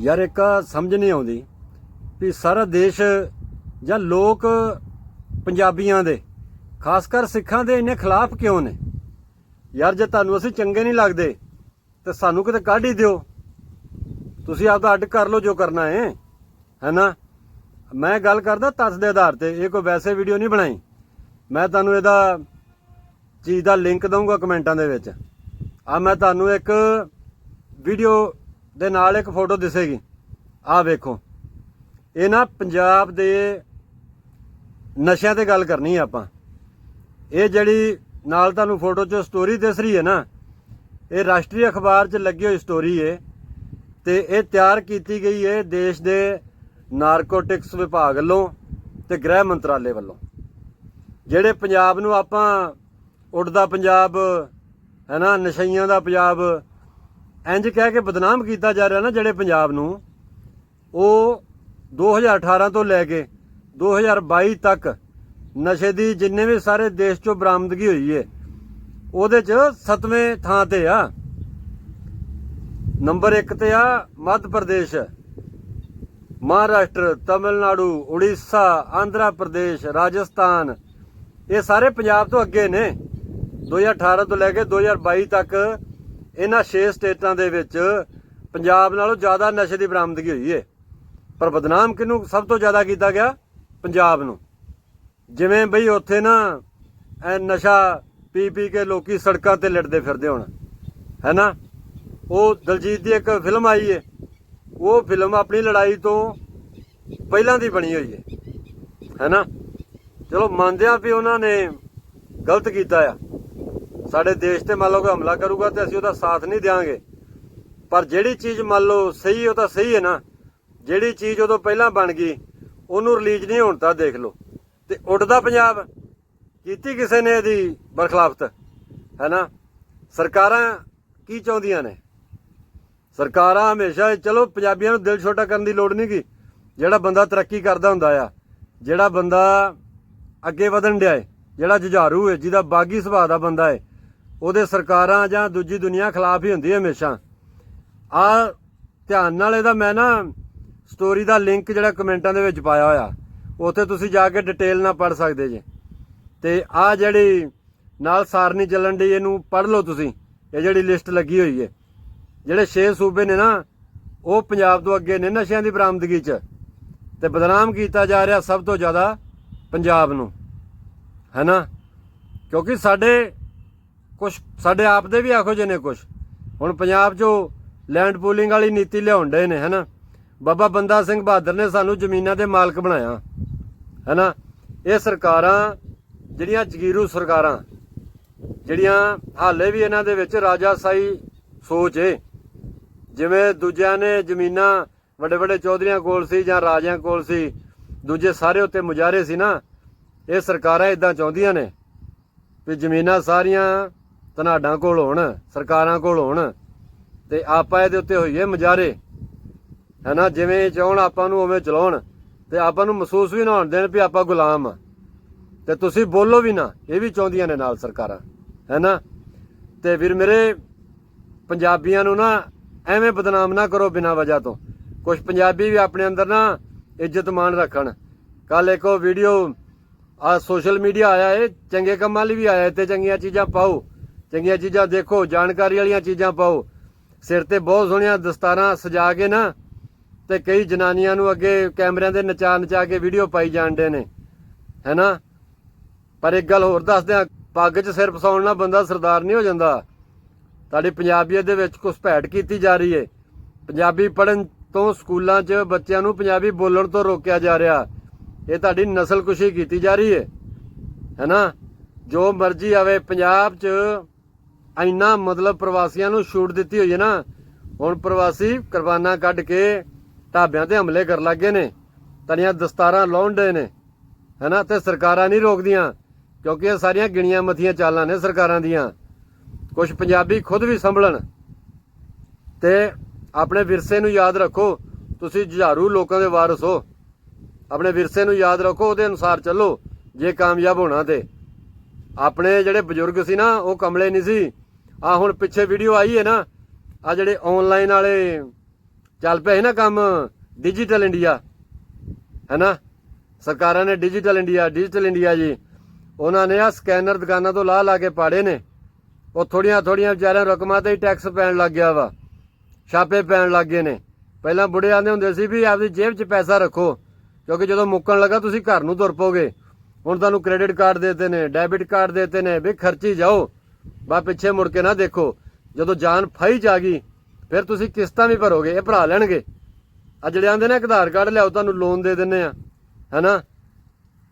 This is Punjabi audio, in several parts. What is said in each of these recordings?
ਯਾਰ ਇੱਕ ਸਮਝ ਨਹੀਂ ਆਉਂਦੀ ਵੀ ਸਾਰਾ ਦੇਸ਼ ਜਾਂ ਲੋਕ ਪੰਜਾਬੀਆਂ ਦੇ, ਖਾਸ ਕਰ ਸਿੱਖਾਂ ਦੇ ਇੰਨੇ ਖਿਲਾਫ ਕਿਉਂ ਨੇ? ਯਾਰ ਜੇ ਤੁਹਾਨੂੰ ਅਸੀਂ ਚੰਗੇ ਨਹੀਂ ਲੱਗਦੇ, ਤੇ ਸਾਨੂੰ ਕਿਤੇ ਕੱਢ ਹੀ ਦਿਓ। ਤੁਸੀਂ ਆਪਦਾ ਅੱਡ ਕਰ ਲਓ ਜੋ ਕਰਨਾ ਹੈ, ਹੈਨਾ? ਮੈਂ ਗੱਲ ਕਰਦਾ ਤੱਥ ਦੇ ਆਧਾਰ ਤੇ, ਇਹ ਕੋਈ ਵੈਸੇ ਵੀਡੀਓ ਨਹੀਂ ਬਣਾਈ। ਮੈਂ ਤੁਹਾਨੂੰ ਇਹਦਾ ਚੀਜ਼ ਦਾ ਲਿੰਕ ਦਊਂਗਾ ਕਮੈਂਟਾਂ ਦੇ ਵਿੱਚ। ਆ ਮੈਂ ਤੁਹਾਨੂੰ ਇੱਕ ਵੀਡੀਓ ਦੇ ਨਾਲ ਇੱਕ ਫੋਟੋ ਦਿਸੇਗੀ। ਆ ਵੇਖੋ। ਇਹ ਨਾ ਪੰਜਾਬ ਦੇ ਨਸ਼ਿਆਂ ਤੇ ਗੱਲ ਕਰਨੀ ਹੈ ਆਪਾਂ। ਇਹ ਜਿਹੜੀ ਨਾਲ ਤੁਹਾਨੂੰ ਫੋਟੋ 'ਚ ਸਟੋਰੀ ਦਿਸ ਰਹੀ ਹੈ ਨਾ, ਇਹ ਰਾਸ਼ਟਰੀ ਅਖਬਾਰ 'ਚ ਲੱਗੀ ਹੋਈ ਸਟੋਰੀ ਹੈ ਤੇ ਇਹ ਤਿਆਰ ਕੀਤੀ ਗਈ ਹੈ ਦੇਸ਼ ਦੇ ਨਾਰਕੋਟਿਕਸ ਵਿਭਾਗ ਵੱਲੋਂ ਤੇ ਗ੍ਰਹਿ ਮੰਤਰਾਲੇ ਵੱਲੋਂ। ਜਿਹੜੇ ਪੰਜਾਬ ਨੂੰ ਆਪਾਂ, ਉੱਡਦਾ ਪੰਜਾਬ, ਹੈ ਨਾ ਨਸ਼ਈਆਂ ਦਾ ਪੰਜਾਬ ਇੰਜ ਕਹਿ ਕੇ ਬਦਨਾਮ ਕੀਤਾ ਜਾ ਰਿਹਾ ਨਾ ਜਿਹੜੇ ਪੰਜਾਬ ਨੂੰ, ਉਹ 2018 ਤੋਂ ਲੈ ਕੇ 2022 ਤੱਕ ਨਸ਼ੇ ਦੀ ਜਿੰਨੇ ਵੀ ਸਾਰੇ ਦੇਸ਼ ਚੋਂ ਬਰਾਮਦਗੀ ਹੋਈ ਏ, ਉਹਦੇ ਚ 7ਵੇਂ ਥਾਂ ਤੇ ਆ। ਨੰਬਰ 1 ਤੇ ਆ ਮੱਧ ਪ੍ਰਦੇਸ਼, ਮਹਾਰਾਸ਼ਟਰ, ਤਾਮਿਲਨਾਡੂ, ਉੜੀਸਾ, ਆਂਧਰਾ ਪ੍ਰਦੇਸ਼, ਰਾਜਸਥਾਨ, ਇਹ ਸਾਰੇ ਪੰਜਾਬ ਤੋਂ ਅੱਗੇ ਨੇ। 2018 ਤੋਂ ਲੈ ਕੇ 2022 ਤੱਕ ਇਹਨਾਂ 6 ਸਟੇਟਾਂ ਦੇ ਵਿੱਚ ਪੰਜਾਬ ਨਾਲੋਂ ਜ਼ਿਆਦਾ ਨਸ਼ੇ ਦੀ ਬਰਾਮਦਗੀ ਹੋਈ ਏ। ਪਰ ਬਦਨਾਮ ਕਿਹਨੂੰ ਸਭ ਤੋਂ ਜ਼ਿਆਦਾ ਕੀਤਾ ਗਿਆ? ਪੰਜਾਬ ਨੂੰ। ਜਿਵੇਂ ਬਈ ਉੱਥੇ ਨਾ ਐ ਨਸ਼ਾ ਪੀ ਪੀ ਕੇ ਲੋਕੀ ਸੜਕਾਂ ਤੇ ਲੜਦੇ ਫਿਰਦੇ ਹੁਣ। ਹੈਨਾ ਉਹ ਦਲਜੀਤ ਦੀ ਇੱਕ ਫਿਲਮ ਆਈ ਏ। ਉਹ ਫਿਲਮ ਆਪਣੀ ਲੜਾਈ ਤੋਂ ਪਹਿਲਾਂ ਦੀ ਬਣੀ ਹੋਈ ਏ। ਹੈਨਾ ਚਲੋ ਮੰਨਦੇ ਆ ਵੀ ਉਹਨਾਂ ਨੇ ਗਲਤ ਕੀਤਾ ਆ। ਸਾਡੇ ਦੇਸ਼ ਤੇ ਮੰਨ ਲਓ ਕੋਈ ਹਮਲਾ ਕਰੂਗਾ ਤੇ ਅਸੀਂ ਉਹਦਾ ਸਾਥ ਨਹੀਂ ਦੇਵਾਂਗੇ ਪਰ ਜਿਹੜੀ ਚੀਜ਼ ਮੰਨ ਲਓ ਸਹੀ ਉਹ ਤਾਂ ਸਹੀ ਹੈ ਨਾ। ਜਿਹੜੀ ਚੀਜ਼ ਉਦੋਂ ਪਹਿਲਾਂ ਬਣ ਗਈ, ਉਹਨੂੰ ਰਿਲੀਜ਼ ਨਹੀਂ ਹੋਣ ਤਾਂ ਦੇਖ ਲਓ। ਤੇ ਉੱਡਦਾ ਪੰਜਾਬ, ਕੀਤੀ ਕਿਸੇ ਨੇ ਇਹਦੀ ਬਰਖਲਾਫਤ? ਹੈਨਾ ਸਰਕਾਰਾਂ ਕੀ ਚਾਹੁੰਦੀਆਂ ਨੇ? ਸਰਕਾਰਾਂ ਹਮੇਸ਼ਾ ਚਲੋ ਪੰਜਾਬੀਆਂ ਨੂੰ ਦਿਲ ਛੋਟਾ ਕਰਨ ਦੀ ਲੋੜ ਨਹੀਂ ਗੀ। ਜਿਹੜਾ ਬੰਦਾ ਤਰੱਕੀ ਕਰਦਾ ਹੁੰਦਾ ਆ, ਜਿਹੜਾ ਬੰਦਾ ਅੱਗੇ ਵਧਣ ਡਿਆ ਏ, ਜਿਹੜਾ ਜੁਝਾਰੂ ਹੈ ਜਿਹਦਾ ਬਾਗੀ ਸੁਭਾਅ ਦਾ ਬੰਦਾ ਏ ਉਹਦੇ ਸਰਕਾਰਾਂ ਜਾਂ ਦੂਜੀ ਦੁਨੀਆ ਖਿਲਾਫ ਹੀ ਹੁੰਦੀ ਹੈ ਹਮੇਸ਼ਾ। ਆ ਧਿਆਨ ਨਾਲ ਇਹਦਾ ਮੈਂ ਨਾ ਸਟੋਰੀ ਦਾ ਲਿੰਕ ਜਿਹੜਾ ਕਮੈਂਟਾਂ ਦੇ ਵਿੱਚ ਪਾਇਆ ਹੋਇਆ, ਉੱਥੇ ਤੁਸੀਂ ਜਾ ਕੇ ਡਿਟੇਲ ਨਾਲ ਪੜ੍ਹ ਸਕਦੇ ਜੇ। ਤੇ ਆ ਜਿਹੜੀ ਨਾਲ ਸਾਰਨੀ ਚੱਲਣ ਦੀ ਇਹਨੂੰ ਪੜ੍ਹ ਲਓ ਤੁਸੀਂ, ਇਹ ਜਿਹੜੀ ਲਿਸਟ ਲੱਗੀ ਹੋਈ ਹੈ। ਜਿਹੜੇ 6 ਸੂਬੇ ਨੇ ਨਾ, ਉਹ ਪੰਜਾਬ ਤੋਂ ਅੱਗੇ ਨੇ ਨਸ਼ਿਆਂ ਦੀ ਬਰਾਮਦਗੀ 'ਚ। ਤੇ ਬਦਨਾਮ ਕੀਤਾ ਜਾ ਰਿਹਾ ਸਭ ਤੋਂ ਜ਼ਿਆਦਾ ਪੰਜਾਬ ਨੂੰ। ਹੈਨਾ ਕਿਉਂਕਿ ਸਾਡੇ ਕੁਝ ਸਾਡੇ ਆਪ ਦੇ ਵੀ ਆਖੋ ਜਿਹੇ ਨੇ ਕੁਝ ਹੁਣ ਪੰਜਾਬ 'ਚੋਂ ਲੈਂਡ ਪੂਲਿੰਗ ਵਾਲੀ ਨੀਤੀ ਲਿਆਉਣ ਡਏ ਨੇ, ਹੈਨਾ? ਬਾਬਾ ਬੰਦਾ ਸਿੰਘ ਬਹਾਦਰ ਨੇ ਸਾਨੂੰ ਜ਼ਮੀਨਾਂ ਦੇ ਮਾਲਕ ਬਣਾਇਆ, ਹੈਨਾ? ਇਹ ਸਰਕਾਰਾਂ, ਜਿਹੜੀਆਂ ਜਗੀਰੂ ਸਰਕਾਰਾਂ, ਜਿਹੜੀਆਂ ਹਾਲੇ ਵੀ ਇਹਨਾਂ ਦੇ ਵਿੱਚ ਰਾਜਾਸਾਈ ਸੋਚ ਏ। ਜਿਵੇਂ ਦੂਜਿਆਂ ਨੇ ਜ਼ਮੀਨਾਂ ਵੱਡੇ ਵੱਡੇ ਚੌਧਰੀਆਂ ਕੋਲ ਸੀ ਜਾਂ ਰਾਜਿਆਂ ਕੋਲ ਸੀ, ਦੂਜੇ ਸਾਰੇ ਉੱਤੇ ਮੁਜਾਰੇ ਸੀ ਨਾ, ਇਹ ਸਰਕਾਰਾਂ ਇਦਾਂ ਚਾਹੁੰਦੀਆਂ ਨੇ ਵੀ ਜ਼ਮੀਨਾਂ ਸਾਰੀਆਂ ਧਨਾਡਾਂ ਕੋਲ ਹੋਣ, ਸਰਕਾਰਾਂ ਕੋਲ ਹੋਣ, ਤੇ ਆਪਾਂ ਇਹਦੇ ਉੱਤੇ ਹੋਈਏ ਮੁਜਾਰੇ ਹੈਨਾ? ਜਿਵੇਂ ਚਾਹਣ ਆਪਾਂ ਨੂੰ ਉਵੇਂ ਚਲਾਉਣ, ਤੇ ਆਪਾਂ ਨੂੰ ਮਹਿਸੂਸ ਵੀ ਨਾ ਹੋਣ ਦੇਣ ਵੀ ਆਪਾਂ ਗੁਲਾਮ ਆ। ਤੇ ਤੁਸੀਂ ਬੋਲੋ ਵੀ ਨਾ, ਇਹ ਵੀ ਚਾਹੁੰਦੀਆਂ ਨੇ ਨਾਲ ਸਰਕਾਰਾਂ। ਹੈਨਾ? ਤੇ ਵੀਰ ਮੇਰੇ ਪੰਜਾਬੀਆਂ ਨੂੰ ਨਾ ਐਵੇਂ ਬਦਨਾਮ ਨਾ ਕਰੋ ਬਿਨਾਂ ਵਜ੍ਹਾ ਤੋਂ। ਕੁਝ ਪੰਜਾਬੀ ਵੀ ਆਪਣੇ ਅੰਦਰ ਨਾ ਇੱਜ਼ਤ ਮਾਣ ਰੱਖਣ। ਕੱਲ ਇੱਕ ਉਹ ਵੀਡੀਓ ਆ ਸੋਸ਼ਲ ਮੀਡੀਆ ਆਇਆ ਏ, ਚੰਗੇ ਕੰਮਾਂ ਲਈ ਵੀ ਆਇਆ ਤੇ ਚੰਗੀਆਂ ਚੀਜ਼ਾਂ ਪਾਓ। ਚੰਗੀਆਂ ਚੀਜ਼ਾਂ ਦੇਖੋ, ਜਾਣਕਾਰੀ ਵਾਲੀਆਂ ਚੀਜ਼ਾਂ ਪਾਓ। ਸਿਰ ਤੇ ਬਹੁਤ ਸੋਹਣੀਆਂ ਦਸਤਾਰਾਂ ਸਜਾ ਕੇ ਨਾ, ਤੇ ਕਈ ਜਨਾਨੀਆਂ ਨੂੰ ਅੱਗੇ ਕੈਮਰਿਆਂ ਦੇ ਨਚਾ ਨਚਾ ਕੇ ਵੀਡੀਓ ਪਾਈ ਜਾਂਦੇ ਨੇ। ਹੈਨਾ? ਪਰ ਇੱਕ ਗੱਲ ਹੋਰ ਦੱਸਦੇ ਆ ਪੱਗ 'ਚ ਸਿਰ ਫਸਾਉਣ ਨਾਲ ਬੰਦਾ ਸਰਦਾਰ ਨਹੀਂ ਹੋ ਜਾਂਦਾ। ਤੁਹਾਡੀ ਪੰਜਾਬੀਅਤ ਦੇ ਵਿੱਚ ਘੁਸਪੈਠ ਕੀਤੀ ਜਾ ਰਹੀ ਏ। ਪੰਜਾਬੀ ਪੜਨ ਤੋਂ ਸਕੂਲਾਂ 'ਚ ਬੱਚਿਆਂ ਨੂੰ ਪੰਜਾਬੀ ਬੋਲਣ ਤੋਂ ਰੋਕਿਆ ਜਾ ਰਿਹਾ। ਇਹ ਤੁਹਾਡੀ ਨਸਲਕੁਸ਼ੀ ਕੀਤੀ ਜਾ ਰਹੀ ਏ। ਹੈਨਾ? ਜੋ ਮਰਜ਼ੀ ਆਵੇ, ਪੰਜਾਬ 'ਚ ਇੰਨਾ ਮਤਲਬ ਪ੍ਰਵਾਸੀਆਂ ਨੂੰ ਛੂਟ ਦਿੱਤੀ ਹੋਈ ਹੈ ਨਾ, ਹੁਣ ਪ੍ਰਵਾਸੀ ਕੁਰਬਾਨਾ ਕੱਢ ਕੇ ਢਾਬਿਆਂ ਤੇ ਹਮਲੇ ਕਰਨ ਲੱਗੇ ਨੇ, ਤਨੀਆਂ ਦਸਤਾਰਾਂ ਲਾਉਣ ਦੇ ਨੇ, ਹੈਨਾ, ਤੇ ਸਰਕਾਰਾਂ ਨਹੀਂ ਰੋਕਦੀਆਂ, ਕਿਉਂਕਿ ਇਹ ਸਾਰੀਆਂ ਗਿਣੀਆਂ ਮਥੀਆਂ ਚਾਲਾਂ ਨੇ ਸਰਕਾਰਾਂ ਦੀਆਂ ਕੁਝ ਪੰਜਾਬੀ ਖੁਦ ਵੀ ਸੰਭਲਣ, ਤੇ ਆਪਣੇ ਵਿਰਸੇ ਨੂੰ ਯਾਦ ਰੱਖੋ, ਤੁਸੀਂ ਜੁਝਾਰੂ ਲੋਕਾਂ ਦੇ ਵਾਰਸ ਹੋ, ਆਪਣੇ ਵਿਰਸੇ ਨੂੰ ਯਾਦ ਰੱਖੋ, ਉਹਦੇ ਅਨੁਸਾਰ ਚੱਲੋ, ਜੇ ਕਾਮਯਾਬ ਹੋਣਾ ਤੇ, ਆਪਣੇ ਜਿਹੜੇ ਬਜ਼ੁਰਗ ਸੀ ਨਾ, ਉਹ ਕਮਲੇ ਨਹੀਂ ਸੀ ਆ ਹੁਣ ਪਿੱਛੇ ਵੀਡੀਓ ਆਈ ਹੈ ਨਾ, ਆ ਜਿਹੜੇ ਆਨਲਾਈਨ ਵਾਲੇ ਚੱਲ ਪਏ ਸੀ ਨਾ ਕੰਮ ਡਿਜੀਟਲ ਇੰਡੀਆ ਹੈਨਾ? ਸਰਕਾਰਾਂ ਨੇ ਡਿਜੀਟਲ ਇੰਡੀਆ ਡਿਜੀਟਲ ਇੰਡੀਆ ਜੀ। ਉਹਨਾਂ ਨੇ ਆ ਸਕੈਨਰ ਦੁਕਾਨਾਂ ਤੋਂ ਲਾ ਲਾ ਕੇ ਪਾੜੇ ਨੇ। ਉਹ ਥੋੜੀਆਂ ਥੋੜੀਆਂ ਵਿਚਾਰਿਆਂ ਰਕਮਾਂ ਤੇ ਹੀ ਟੈਕਸ ਪੈਣ ਲੱਗ ਗਿਆ ਵਾ। ਛਾਪੇ ਪੈਣ ਲੱਗ ਗਏ ਨੇ। ਪਹਿਲਾਂ ਬੁੜੇ ਆਂਦੇ ਹੁੰਦੇ ਸੀ ਵੀ ਆਪਦੀ ਜੇਬ 'ਚ ਪੈਸਾ ਰੱਖੋ, ਕਿਉਂਕਿ ਜਦੋਂ ਮੁੱਕਣ ਲੱਗਾ ਤੁਸੀਂ ਘਰ ਨੂੰ ਤੁਰ ਪੋਗੇ। ਹੁਣ ਤੁਹਾਨੂੰ ਕ੍ਰੈਡਿਟ ਕਾਰਡ ਦੇਤੇ ਨੇ ਡੈਬਿਟ ਕਾਰਡ ਦੇਤੇ ਨੇ, ਵੀ ਖਰਚੀ ਜਾਓ। ਬਾ ਪਿੱਛੇ ਮੁੜ ਕੇ ਨਾ ਦੇਖੋ, ਜਦੋਂ ਜਾਨ ਫਾਈ ਜਾ ਗਈ, ਫਿਰ ਤੁਸੀਂ ਕਿਸ਼ਤਾਂ ਵੀ ਭਰੋਗੇ, ਇਹ ਭਰਾ ਲੈਣਗੇ। ਆ ਜਿਹੜੇ ਆਂਦੇ ਨੇ ਆਧਾਰ ਕਾਰਡ ਲਿਆਓ, ਤੁਹਾਨੂੰ ਲੋਨ ਦੇ ਦਿੰਨੇ ਆ, ਹੈਨਾ?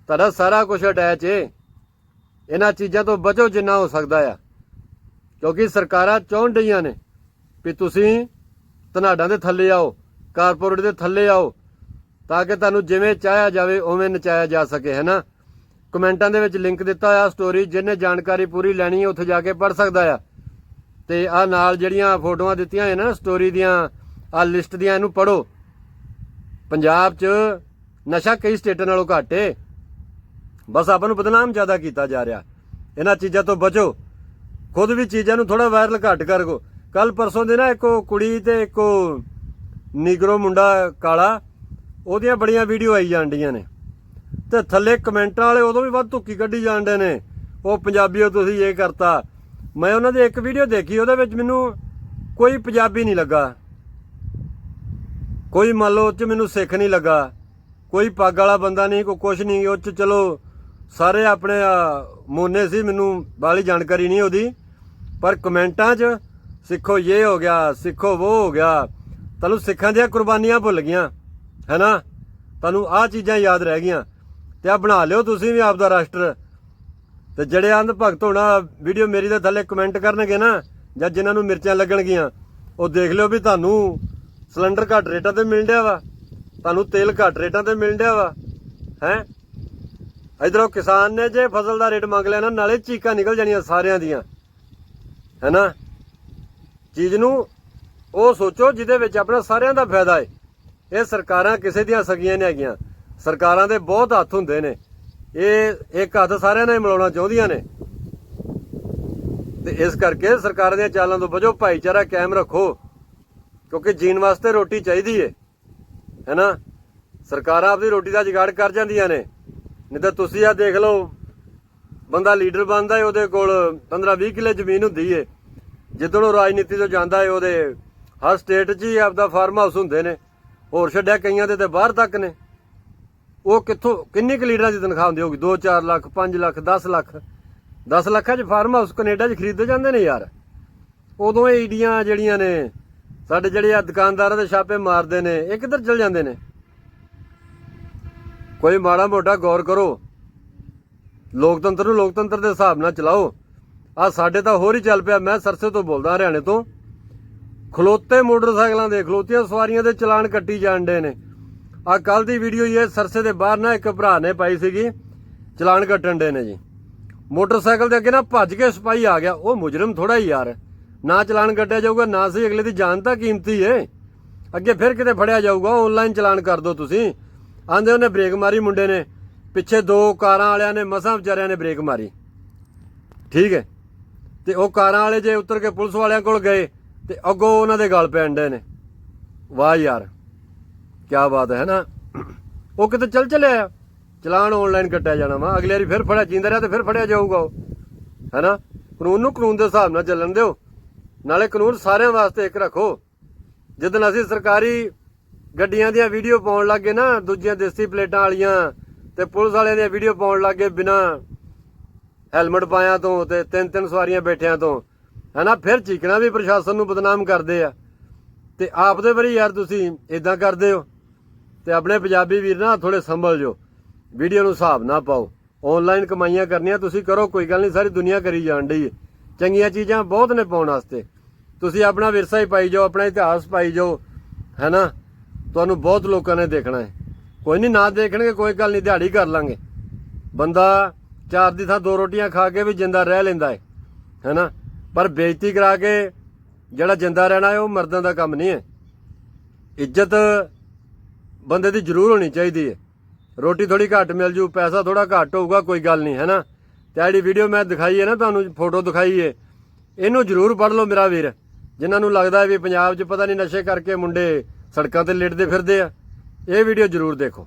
ਤੁਹਾਡਾ ਸਾਰਾ ਕੁਝ ਅਟੈਚ ਏ। ਇਹਨਾਂ ਚੀਜ਼ਾਂ ਤੋਂ ਬਚੋ ਜਿੰਨਾ ਹੋ ਸਕਦਾ ਆ। ਕਿਉਂਕਿ ਸਰਕਾਰਾਂ ਚਾਹੁਣ ਡਈਆਂ ਨੇ ਵੀ ਤੁਸੀਂ ਧਨਾਡਾਂ ਦੇ ਥੱਲੇ ਆਓ, ਕਾਰਪੋਰੇਟ ਦੇ ਥੱਲੇ ਆਓ, ਤਾਂ ਕਿ ਤੁਹਾਨੂੰ ਜਿਵੇਂ ਚਾਹਿਆ ਜਾਵੇ, ਉਵੇਂ ਨਚਾਇਆ ਜਾ ਸਕੇ, ਹੈਨਾ? ਕਮੈਂਟਾਂ ਦੇ ਵਿੱਚ ਲਿੰਕ ਦਿੱਤਾ ਆ ਸਟੋਰੀ ਜਿਹਨੇ ਜਾਣਕਾਰੀ ਪੂਰੀ ਲੈਣੀ ਹੈ ਉੱਥੇ ਜਾ ਕੇ ਪੜ੍ਹ ਸਕਦਾ ਆ। ਤੇ ਆ ਨਾਲ ਜਿਹੜੀਆਂ ਫੋਟੋਆਂ ਦਿੱਤੀਆਂ ਹੋਈਆਂ ਨਾ ਸਟੋਰੀ ਦੀਆਂ, ਆ ਲਿਸਟ ਦੀਆਂ, ਇਹਨੂੰ ਪੜੋ ਪੰਜਾਬ 'ਚ ਨਸ਼ਾ ਕਈ ਸਟੇਟਾਂ ਨਾਲੋਂ ਘੱਟ ਏ। ਬਸ ਆਪਾਂ ਨੂੰ ਬਦਨਾਮ ਜ਼ਿਆਦਾ ਕੀਤਾ ਜਾ ਰਿਹਾ। ਇਹਨਾਂ ਚੀਜ਼ਾਂ ਤੋਂ ਬਚੋ। ਖੁਦ ਵੀ ਚੀਜ਼ਾਂ ਨੂੰ ਥੋੜਾ ਵਾਇਰਲ ਘੱਟ ਕਰੋ। ਕੱਲ ਪਰਸੋਂ ਦੇ ਨਾ ਇੱਕ ਉਹ ਕੁੜੀ ਤੇ ਇੱਕ ਉਹ ਨੀਗਰੋ ਮੁੰਡਾ ਕਾਲਾ, ਉਹਦੀਆਂ ਬੜੀਆਂ ਵੀਡੀਓ ਆਈ ਜਾਂਦੀਆਂ ਨੇ। ਤੇ ਥੱਲੇ ਕਮੈਂਟਾਂ ਵਾਲੇ ਉਦੋਂ ਵੀ ਵੱਧ ਧੁੱਕੀ ਕੱਢੀ ਜਾਂਦੇ ਨੇ। ਉਹ ਪੰਜਾਬੀਓ, ਤੁਸੀਂ ਇਹ ਕਰਤਾ। ਮੈਂ ਉਹਨਾਂ ਦੀ ਇੱਕ ਵੀਡੀਓ ਦੇਖੀ, ਉਹਦੇ ਵਿੱਚ ਮੈਨੂੰ ਕੋਈ ਪੰਜਾਬੀ ਨਹੀਂ ਲੱਗਾ। ਕੋਈ ਮੰਨ ਲਓ ਉਹ 'ਚ ਮੈਨੂੰ ਸਿੱਖ ਨਹੀਂ ਲੱਗਾ। ਕੋਈ ਪੱਗ ਵਾਲਾ ਬੰਦਾ ਨਹੀਂ, ਕੋਈ ਕੁਛ ਨਹੀਂ, ਉਹ 'ਚ ਚਲੋ ਸਾਰੇ ਆਪਣੇ ਮੋਨੇ ਸੀ, ਮੈਨੂੰ ਬਾਲੀ ਜਾਣਕਾਰੀ ਨਹੀਂ ਉਹਦੀ। ਪਰ ਕਮੈਂਟਾਂ 'ਚ ਸਿੱਖੋ ਇਹ ਹੋ ਗਿਆ, ਸਿੱਖੋ ਉਹ ਹੋ ਗਿਆ। ਤੁਹਾਨੂੰ ਸਿੱਖਾਂ ਦੀਆਂ ਕੁਰਬਾਨੀਆਂ ਭੁੱਲ ਗਈਆਂ ਹੈਨਾ ਤੁਹਾਨੂੰ ਆਹ ਚੀਜ਼ਾਂ ਯਾਦ ਰਹਿ ਗਈਆਂ। ਤੇ ਆ ਬਣਾ ਲਿਓ ਤੁਸੀਂ ਵੀ ਆਪਦਾ ਰਾਸ਼ਟਰ। ਤੇ ਜਿਹੜੇ ਅੰਧ ਭਗਤ ਹੋਣਾ, ਵੀਡੀਓ ਮੇਰੀ ਦੇ ਥੱਲੇ ਕਮੈਂਟ ਕਰਨਗੇ ਨਾ, ਜਾਂ ਜਿਨ੍ਹਾਂ ਨੂੰ ਮਿਰਚਾਂ ਲੱਗਣਗੀਆਂ, ਉਹ ਦੇਖ ਲਿਓ ਵੀ ਤੁਹਾਨੂੰ ਸਿਲੰਡਰ ਘੱਟ ਰੇਟਾਂ ਤੇ ਮਿਲ ਰਿਹਾ ਵਾ। ਤੁਹਾਨੂੰ ਤੇਲ ਘੱਟ ਰੇਟਾਂ ਤੇ ਮਿਲ ਰਿਹਾ ਵਾ। ਹੈ? ਇਧਰੋਂ ਕਿਸਾਨ ਨੇ ਜੇ ਫਸਲ ਦਾ ਰੇਟ ਮੰਗ ਲਿਆ ਨਾ, ਨਾਲੇ ਚੀਕਾਂ ਨਿਕਲ ਜਾਣੀਆਂ ਸਾਰਿਆਂ ਦੀਆਂ। ਹੈਨਾ? ਚੀਜ਼ ਨੂੰ ਉਹ ਸੋਚੋ ਜਿਹਦੇ ਵਿੱਚ ਆਪਣਾ ਸਾਰਿਆਂ ਦਾ ਫਾਇਦਾ ਹੈ ਇਹ ਸਰਕਾਰਾਂ ਕਿਸੇ ਦੀਆਂ ਸਗੀਆਂ ਨਹੀਂ ਹੈਗੀਆਂ। ਸਰਕਾਰਾਂ ਦੇ ਬਹੁਤ ਹੱਥ ਹੁੰਦੇ ਨੇ। ਇਹ ਇੱਕ ਹੱਥ ਸਾਰਿਆਂ ਨਾਲ ਮਿਲਾਉਣਾ ਚਾਹੁੰਦੀਆਂ ਨੇ। ਤੇ ਇਸ ਕਰਕੇ ਸਰਕਾਰਾਂ ਦੀਆਂ ਚਾਲਾਂ ਤੋਂ ਬਚੋ, ਭਾਈਚਾਰਾ ਕਾਇਮ ਰੱਖੋ, ਕਿਉਂਕਿ ਜੀਣ ਵਾਸਤੇ ਰੋਟੀ ਚਾਹੀਦੀ ਏ। ਹੈਨਾ? ਸਰਕਾਰਾਂ ਆਪਣੀ ਰੋਟੀ ਦਾ ਜੁਗਾੜ ਕਰ ਜਾਂਦੀਆਂ ਨੇ। ਨਹੀਂ ਤਾਂ ਤੁਸੀਂ ਆ ਦੇਖ ਲਓ, ਬੰਦਾ ਲੀਡਰ ਬਣਦਾ ਏ, ਉਹਦੇ ਕੋਲ 15 20 ਕਿੱਲੇ ਜ਼ਮੀਨ ਹੁੰਦੀ ਏ। ਜਿੱਦਣ ਉਹ ਰਾਜਨੀਤੀ ਤੋਂ ਜਾਂਦਾ ਏ, ਉਹਦੇ ਹਰ ਸਟੇਟ 'ਚ ਹੀ ਆਪਦਾ ਫਾਰਮ ਹਾਊਸ ਹੁੰਦੇ ਨੇ। ਹੋਰ ਛੱਡਿਆ ਕਈਆਂ ਦੇ ਤੇ ਬਾਹਰ ਤੱਕ ਨੇ। ਉਹ ਕਿੱਥੋਂ, ਕਿੰਨੇ ਕੁ ਲੀਡਰਾਂ ਦੀ ਤਨਖਾਹ ਹੁੰਦੀ ਹੋਗੀ 2-4 ਲੱਖ 5 ਲੱਖ 10 ਲੱਖ? 10 ਲੱਖਾਂ 'ਚ ਫਾਰਮ ਹਾਊਸ ਕੈਨੇਡਾ 'ਚ ਖਰੀਦੇ ਜਾਂਦੇ ਨੇ ਯਾਰ। ਉਦੋਂ ਇਹ ਈਡੀਆਂ ਜਿਹੜੀਆਂ ਨੇ, ਸਾਡੇ ਜਿਹੜੇ ਆ ਦੁਕਾਨਦਾਰਾਂ ਦੇ ਛਾਪੇ ਮਾਰਦੇ ਨੇ, ਇਹ ਕਿੱਧਰ ਚਲ ਜਾਂਦੇ ਨੇ? ਕੋਈ ਮਾੜਾ ਮੋਟਾ ਗੌਰ ਕਰੋ। ਲੋਕਤੰਤਰ ਨੂੰ ਲੋਕਤੰਤਰ ਦੇ ਹਿਸਾਬ ਨਾਲ ਚਲਾਓ। ਆ ਸਾਡੇ ਤਾਂ ਹੋਰ ਹੀ ਚੱਲ ਪਿਆ, ਮੈਂ ਸਰਸੇ ਤੋਂ ਬੋਲਦਾ, ਹਰਿਆਣੇ ਤੋਂ। ਖਲੋਤੇ ਮੋਟਰਸਾਈਕਲਾਂ ਦੇ, ਖਲੋਤੀਆਂ ਸਵਾਰੀਆਂ ਦੇ ਚਲਾਨ ਕੱਟੀ ਜਾਂਦੇ ਨੇ। ਆ ਕੱਲ ਦੀ ਵੀਡੀਓ ਇਹ ਸਰਸੇ ਦੇ ਬਾਹਰ ਨਾ ਇੱਕ ਭਰਾ ਨੇ ਪਾਈ ਸੀਗੀ, ਚਲਾਨ ਕੱਟਣ ਦੇ ਨੇ ਜੀ। ਮੋਟਰਸਾਈਕਲ ਦੇ ਅੱਗੇ ਨਾ ਭੱਜ ਕੇ ਸਿਪਾਹੀ ਆ ਗਿਆ। ਉਹ ਮੁਜਰਮ ਥੋੜਾ ਹੀ ਯਾਰ। ਨਾ ਚਲਾਨ ਕੱਟਿਆ ਜਾਊਗਾ, ਨਾ ਸਹੀ ਅਗਲੇ ਦੀ ਜਾਨ ਤਾਂ ਕੀਮਤੀ ਏ। ਅੱਗੇ ਫਿਰ ਕਿਤੇ ਫੜਿਆ ਜਾਊਗਾ ਆਨਲਾਈਨ ਚਲਾਨ ਕਰ ਦਿਓ ਤੁਸੀਂ। ਆਂਦੇ ਉਹਨੇ ਬ੍ਰੇਕ ਮਾਰੀ ਮੁੰਡੇ ਨੇ। ਪਿੱਛੇ ਦੋ ਕਾਰਾਂ ਵਾਲਿਆਂ ਨੇ, ਮਸਾਂ ਵਿਚਾਰਿਆਂ ਨੇ ਬ੍ਰੇਕ ਮਾਰੀ। ਠੀਕ ਹੈ ਤੇ ਉਹ ਕਾਰਾਂ ਵਾਲੇ ਜੇ ਉਤਰ ਕੇ ਪੁਲਿਸ ਵਾਲਿਆਂ ਕੋਲ ਗਏ, ਤੇ ਅੱਗੋਂ ਉਹਨਾਂ ਦੇ ਗਲ ਪੈਣ ਡੇ ਨੇ। ਵਾਹ ਯਾਰ। ਕੀ ਬਾਤ ਹੈ ਨਾ। ਉਹ ਕਿਤੇ ਚੱਲ ਚਲਿਆ ਚਲਾਨ ਆਨਲਾਈਨ ਕੱਟਿਆ ਜਾਣਾ ਵਾ। ਅਗਲੇ ਵਾਰੀ ਫਿਰ ਫੜਿਆ, ਜਿੰਦਾ ਰਿਹਾ ਤੇ ਫਿਰ ਫੜਿਆ ਜਾਊਗਾ ਉਹ। ਹੈਨਾ? ਕਾਨੂੰਨ ਨੂੰ ਕਾਨੂੰਨ ਦੇ ਹਿਸਾਬ ਨਾਲ ਚੱਲਣ ਦਿਓ। ਨਾਲੇ ਕਾਨੂੰਨ ਸਾਰਿਆਂ ਵਾਸਤੇ ਇੱਕ ਰੱਖੋ। ਜਦੋਂ ਅਸੀਂ ਸਰਕਾਰੀ ਗੱਡੀਆਂ ਦੀਆਂ ਵੀਡੀਓ ਪਾਉਣ ਲੱਗੇ ਨਾ, ਦੂਜੀਆਂ ਦੇਸੀ ਪਲੇਟਾਂ ਵਾਲੀਆਂ, ਤੇ ਪੁਲਿਸ ਵਾਲਿਆਂ ਦੀਆਂ ਵੀਡੀਓ ਪਾਉਣ ਲੱਗੇ ਬਿਨਾ ਹੈਲਮਟ ਪਾਇਆ ਤੋਂ ਤੇ ਤਿੰਨ ਤਿੰਨ ਸਵਾਰੀਆਂ ਬੈਠਿਆਂ ਤੋਂ। ਹੈਨਾ? ਫਿਰ ਚੀਕਣਾ ਵੀ ਪ੍ਰਸ਼ਾਸਨ ਨੂੰ ਬਦਨਾਮ ਕਰਦੇ ਆ। ਤੇ ਆਪ ਦੇ ਵਾਰੀ ਯਾਰ ਤੁਸੀਂ ਇਦਾਂ ਕਰਦੇ ਹੋ। ਤੇ ਆਪਣੇ ਪੰਜਾਬੀ ਵੀਰ ਨਾ ਥੋੜੇ ਸੰਭਲ ਜੋ ਵੀਡੀਓ ਨੂੰ ਹਿਸਾਬ ਨਾ ਪਾਓ। ਆਨਲਾਈਨ ਕਮਾਈਆਂ ਕਰਨੀਆਂ, ਤੁਸੀਂ ਕਰੋ, ਕੋਈ ਗੱਲ ਨਹੀਂ, ਸਾਰੀ ਦੁਨੀਆ ਕਰੀ ਜਾਣ ਡਈ ਚੰਗੀਆਂ ਚੀਜ਼ਾਂ ਬਹੁਤ ਨੇ ਪਾਉਣ ਵਾਸਤੇ। ਤੁਸੀਂ ਆਪਣਾ ਵਿਰਸਾ ਹੀ ਪਾਈ ਜਾਓ, ਆਪਣਾ ਇਤਿਹਾਸ ਪਾਈ ਜਾਓ, ਹੈਨਾ? ਤੁਹਾਨੂੰ ਬਹੁਤ ਲੋਕਾਂ ਨੇ ਦੇਖਣਾ ਹੈ ਕੋਈ ਨਹੀਂ, ਨਾ ਦੇਖਣਗੇ, ਕੋਈ ਗੱਲ ਨਹੀਂ, ਦਿਹਾੜੀ ਕਰ ਲਾਂਗੇ। ਬੰਦਾ ਚਾਰ ਦੀ ਥਾਂ ਦੋ ਰੋਟੀਆਂ ਖਾ ਕੇ ਵੀ ਜਿੰਦਾ ਰਹਿ ਲੈਂਦਾ ਹੈ ਹੈਨਾ? ਪਰ ਬੇਇੱਜ਼ਤੀ ਕਰਾ ਕੇ ਜਿਹੜਾ ਜਿੰਦਾ ਰਹਿਣਾ ਹੈ ਉਹ ਮਰਦਾਂ ਦਾ ਕੰਮ ਨਹੀਂ ਹੈ ਇੱਜ਼ਤ ਬੰਦੇ ਦੀ ਜ਼ਰੂਰ ਹੋਣੀ ਚਾਹੀਦੀ ਹੈ। ਰੋਟੀ ਥੋੜੀ ਘੱਟ ਮਿਲ ਜੂ, ਪੈਸਾ ਥੋੜਾ ਘੱਟ ਹੋਊਗਾ, ਕੋਈ ਗੱਲ ਨਹੀਂ ਹੈਨਾ ਤੇ ਆਹ ਜਿਹੜੀ ਵੀਡੀਓ ਮੈਂ ਦਿਖਾਈ ਹੈ ਨਾ, ਤੁਹਾਨੂੰ ਫੋਟੋ ਦਿਖਾਈ ਹੈ, ਇਹਨੂੰ ਜ਼ਰੂਰ ਪੜ੍ਹ ਲਓ ਮੇਰਾ ਵੀਰ। ਜਿਨ੍ਹਾਂ ਨੂੰ ਲੱਗਦਾ ਵੀ ਪੰਜਾਬ 'ਚ ਪਤਾ ਨਹੀਂ ਨਸ਼ੇ ਕਰਕੇ ਮੁੰਡੇ ਸੜਕਾਂ ਤੇ ਲੇਟਦੇ ਫਿਰਦੇ ਆ, ਇਹ ਵੀਡੀਓ ਜ਼ਰੂਰ ਦੇਖੋ।